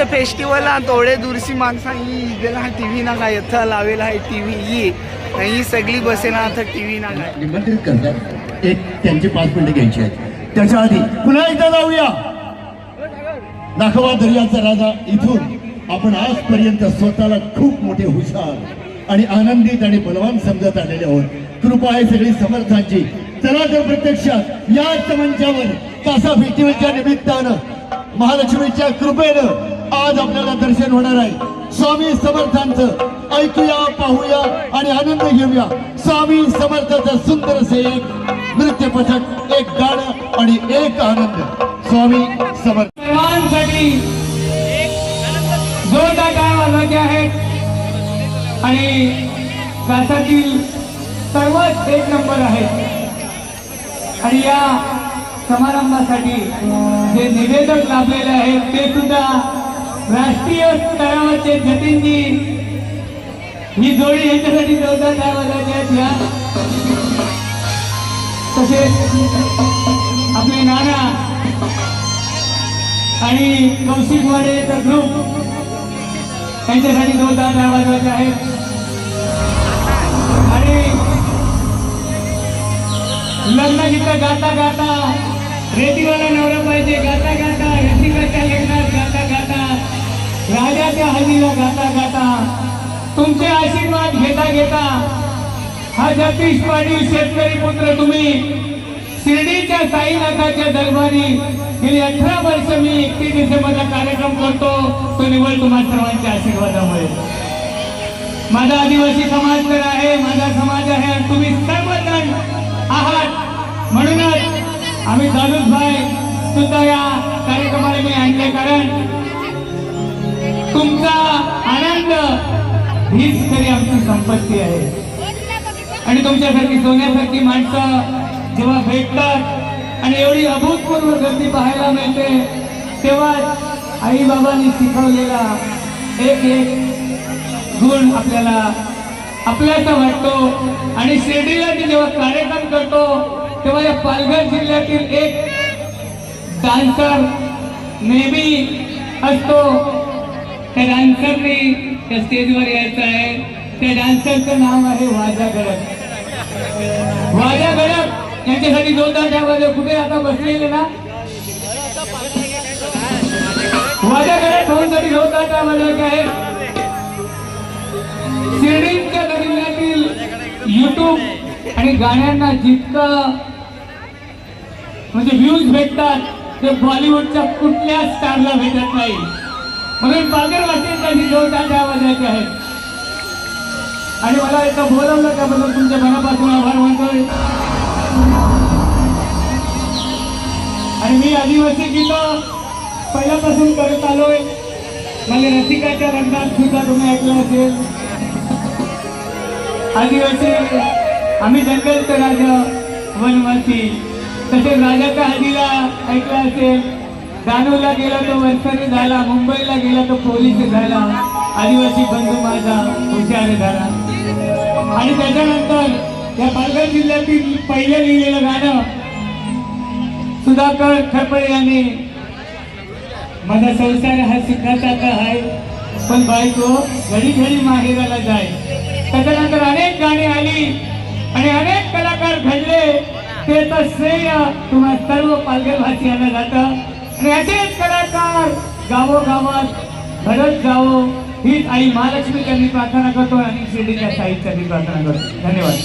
वर्षाचे फेस्टिवल थोडे दुरशी माणसं ही इथला टी व्ही ना काय इथं लावेला आहे टी व्ही ही. ही सगळी बसेना आता टी व्ही ना काय निमंत्रित करतात. एक त्यांची पाच मिनिटं घ्यायची आहेत. त्याच्या आधी पुन्हा एकदा जाऊया. दाखवा दर्याचा राजा इथून. आपण आजपर्यंत स्वतःला खूप मोठे हुशार आणि आनंदित आणि बलवान समजत आलेले आहोत. कृपा आहे सगळी समर्थांची. चला तर प्रत्यक्षात याच मंचावर कासा फेस्टिवलच्या निमित्तानं महालक्ष्मीच्या कृपेनं आज आपल्याला दर्शन होणार आहे. स्वामी समर्थांचं ऐकूया पाहूया आणि आनंद घेऊया. स्वामी समर्थाचं सुंदर असे एक नृत्य पथक एक गाणं आणि एक आनंद. स्वामी समर्थ सर्वांसाठी जोरदार टाळ वाजवायचे आहेत आणि त्यासाठी सर्वच एक नंबर आहेत. आणि या समारंभासाठी जे निवेदक लाभलेले आहेत ते सुद्धा राष्ट्रीय स्तरावरचे जतीनजी ही जोडी यांच्यासाठी जोरदार काय वाजवायचे आहेत या तसेच आपले नाना आणि कौशिक वाडेचा ग्रुप त्यांच्यासाठी जोरदार काय वाजवायचे आहेत आणि लग्न गीतं गाता गाता रेतीवाला नवरा पाहिजे गाता राजाच्या हल्लीला गाता गाता तुमचे आशीर्वाद घेता घेता हा जगदीश पाटील शेतकरी पुत्र तुम्ही शिर्डीच्या साईनाथाच्या दरबारी गेली अठरा वर्ष मी एकतीस डिसेंबरचा कार्यक्रम करतो तो निवड तुम्हा सर्वांच्या आशीर्वादामुळे. माझा आदिवासी समाज तर आहे माझा समाज आहे आणि तुम्ही सर्वजण आहात. म्हणूनच आम्ही दादूस भाई सुद्धा या कार्यक्रमाला मी आणले कारण तुमचा आनंद हीच खरी आमची संपत्ती आहे. आणि तुमच्यासारखी सोन्यासारखी माणसं जेव्हा भेटतात आणि एवढी अभूतपूर्व गर्दी पाहायला मिळते तेव्हा आई बाबांनी शिकवलेला एक एक गुण आपल्याला आपल्याचा वाटतो. आणि शिर्डीला मी जेव्हा कार्यक्रम करतो तेव्हा या पालघर जिल्ह्यातील एक डान्सर नेहमी असतो. त्या डान्सरनी त्या स्टेजवर यायचं आहे. त्या डान्सरचं नाव आहे वाजा गडक वाजा गडक यांच्यासाठी जोरदार त्यामध्ये कुठे आता बसलेले ना? वाजा गडक भाऊंसाठी जोरदार ठेवायचं आहे शिर्डीच्या दरिद्यातील युट्यूब आणि गाण्यांना जितकं म्हणजे व्ह्यूज भेटतात ते बॉलिवूडच्या कुठल्या स्टारला भेटत नाही. म्हणून पालघरवासीयांसाठी जोरदार त्या वाजायचे आहेत आणि मला इथं बोलवलं त्याबद्दल तुमच्या मनापासून आभार मानतोय. आणि मी आदिवासी गीतं पहिल्यापासून करत आलोय. म्हणजे रसिकाच्या रंगात सुद्धा तुम्ही ऐकलं असेल. आदिवासी आम्ही जंगलचं राजा वनवासी तसेच राजाच्या हदीला ऐकलं असेल. दानूला गेला तो वरसरी झाला मुंबईला गेला तो पोलीस झाला आदिवासी बंधू माझा हुशार झाला. आणि त्याच्यानंतर या पालघर जिल्ह्यातील पहिलं लिहिलेलं गाणं सुधाकर खरपडे यांनी माझा संसार हा सुखाचा का आहे पण बायको घडी घडी माहेराला जाय. त्याच्यानंतर अनेक गाणी आली आणि अनेक कलाकार घडले. ते तर श्रेय तुम्हा सर्व पालघरवासियांना जातं. क्रिएटिव्ह कलाकार गावोगावात घडत जावो हीच आई महालक्ष्मी त्यांनी प्रार्थना करतो आणि शिर्डीच्या साहित्याची प्रार्थना करतो धन्यवाद.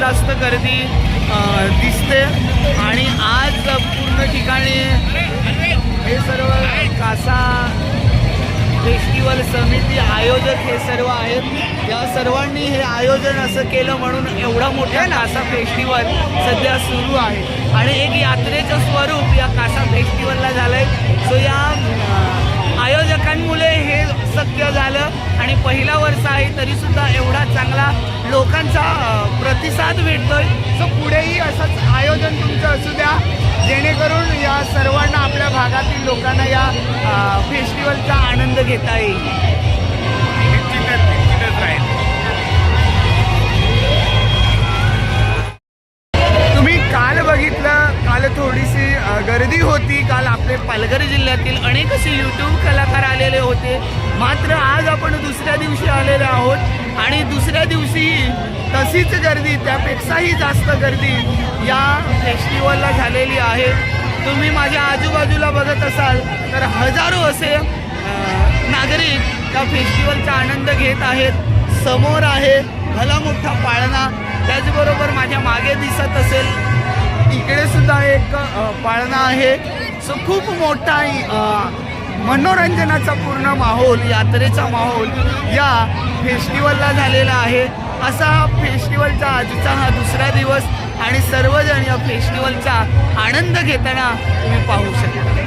जास्त गर्दी दिसते. आणि आज पूर्ण ठिकाणी हे सर्व कासा फेस्टिवल समिती आयोजक हे सर्व आहेत. या सर्वांनी हे आयोजन असं केलं म्हणून एवढा मोठा कासा फेस्टिवल सध्या सुरू आहे. आणि एक यात्रेचं स्वरूप या कासा फेस्टिवलला झालं आहे सो या आयोजकांमुळे हे शक्य झालं आणि पहिला वर्ष आहे तरीसुद्धा एवढा चांगला लोकांचा प्रतिसाद भेटतोय. सो पुढेही असंच आयोजन तुमचं असू द्या. जेणेकरून या सर्वांना आपल्या भागातील लोकांना या फेस्टिवलचा आनंद घेता येईल. मात्र आज आपण दुसऱ्या दिवशी आलेले आहोत आणि दुसऱ्या दिवशी तशीच गर्दी त्यापेक्षाही जास्त गर्दी या फेस्टिवलला झालेली आहे. तुम्ही माझ्या आजूबाजूला बघत असाल तर हजारो असे नागरिक त्या फेस्टिवलचा आनंद घेत आहेत. समोर आहे भला मोठा पाळणा. त्याचबरोबर माझ्या मागे दिसत असेल इकडे सुद्धा एक पाळणा आहे. सो खूप मोठा मनोरंजनाचा पूर्ण माहोल यात्रेचा माहोल या फेस्टिवलला झालेला आहे. असा हा फेस्टिवलचा आजचा हा दुसरा दिवस आणि सर्वजण या फेस्टिवलचा आनंद घेताना तुम्ही पाहू शकता.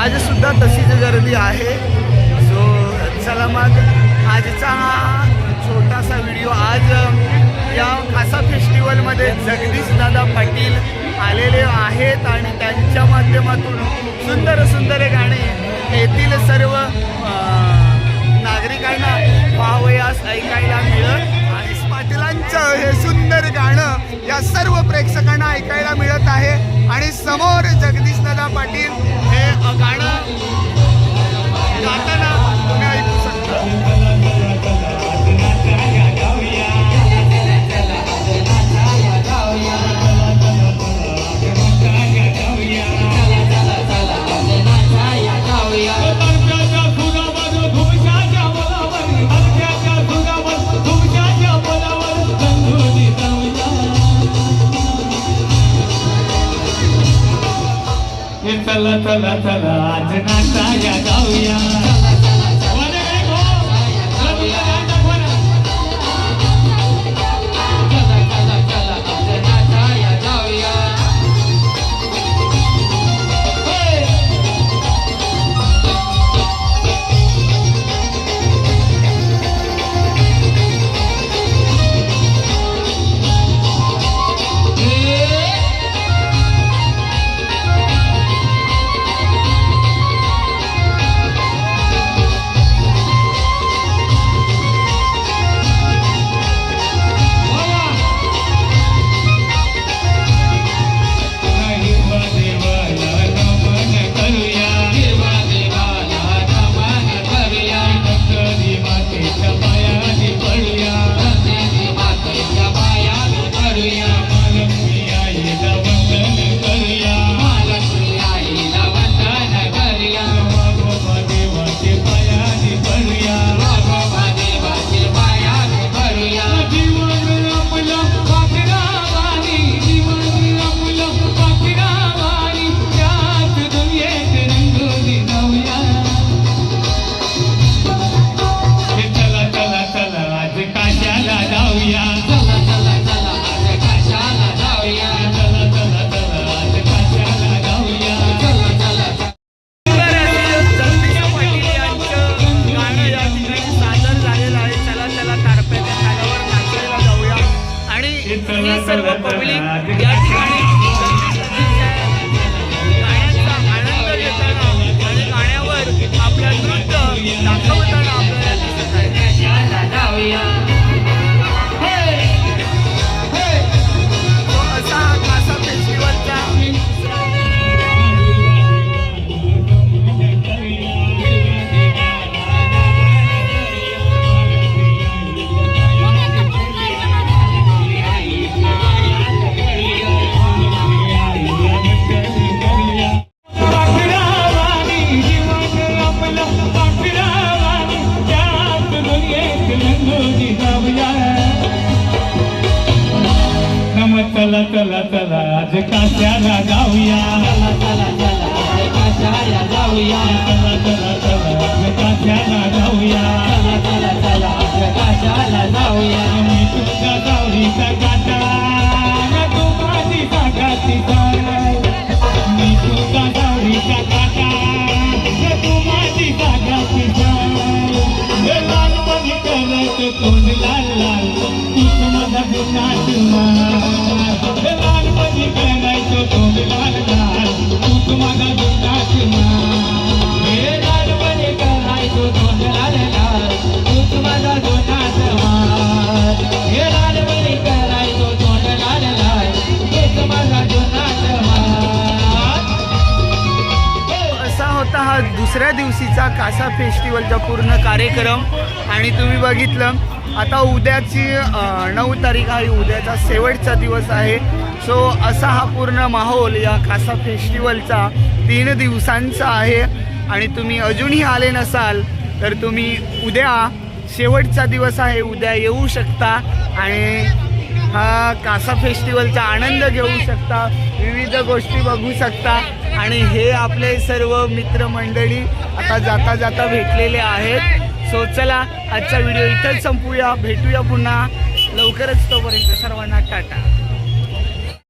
आजसुद्धा तशीच गर्दी आहे. सो चला मग आजचा हा छोटासा व्हिडिओ आज या खासा फेस्टिवलमध्ये जगदीश दादा पाटील आलेले आहेत आणि त्यांच्या माध्यमातून सुंदर सुंदर गाणे येथील सर्व नागरिकांना भावयास ऐकायला मिळत. आणि पाटीलांचं हे सुंदर गाणं या सर्व प्रेक्षकांना ऐकायला मिळत आहे. आणि समोर जगदीश दादा पाटील हे गाणं गाताना तुम्ही ऐकू शकता. चला चला आज नाचा या गाऊया. हा दुसऱ्या दिवशीचा कासा फेस्टिवलचा पूर्ण कार्यक्रम आणि तुम्ही बघितलं. आता उद्याची नऊ तारीख आहे उद्याचा शेवटचा दिवस आहे. सो असा हा पूर्ण माहोल या कासा फेस्टिवलचा तीन दिवसांचा आहे. आणि तुम्ही अजूनही आले नसाल तर तुम्ही उद्या शेवटचा दिवस आहे उद्या येऊ शकता आणि हा कासा फेस्टिवलचा आनंद घेऊ शकता विविध गोष्टी बघू शकता आणि हे आपले सर्व मित्रमंडळी आता जाता जाता भेटलेले आहेत. सो चला आजचा व्हिडिओ इथंच संपूया. भेटूया पुन्हा. लवकरच तोपर्यंत सर्वांना टाटा.